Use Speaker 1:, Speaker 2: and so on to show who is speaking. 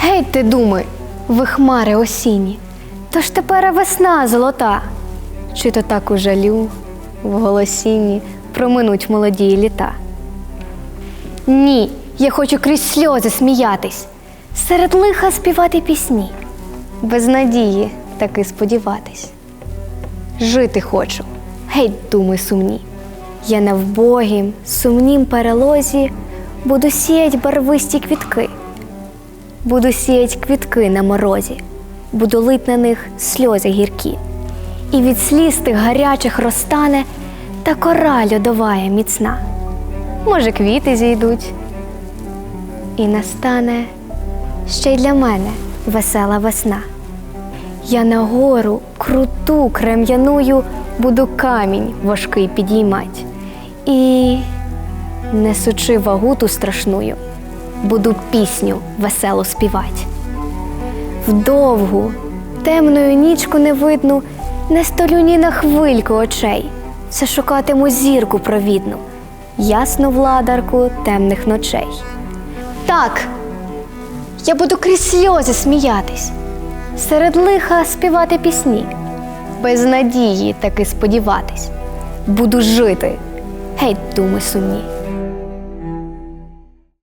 Speaker 1: Гей, ти думи, ви хмари осінні, то ж тепер весна золота. Чи то так у жалю, в голосінні проминуть молоді літа? Ні, я хочу крізь сльози сміятись, серед лиха співати пісні, без надії таки сподіватись. Жити хочу, геть думи сумні. Я на вбогім, сумнім перелозі буду сіять барвисті квітки. Буду сіять квітки на морозі, буду лить на них сльози гіркі. І від сліз тих гарячих розтане та кора льодовая міцна. Може, квіти зійдуть, і настане ще й для мене весела весна. Я на гору круту крем'яную буду камінь важкий підіймать. І, несучи вагу ту страшную, буду пісню весело співать. Вдовгу, темною нічку невидну, не столю ні на хвильку очей, все шукатиму зірку провідну, ясну владарку темних ночей. Так, я буду крізь сльози сміятись, серед лиха співати пісні, без надії таки сподіватись, буду жити, геть думи сумні.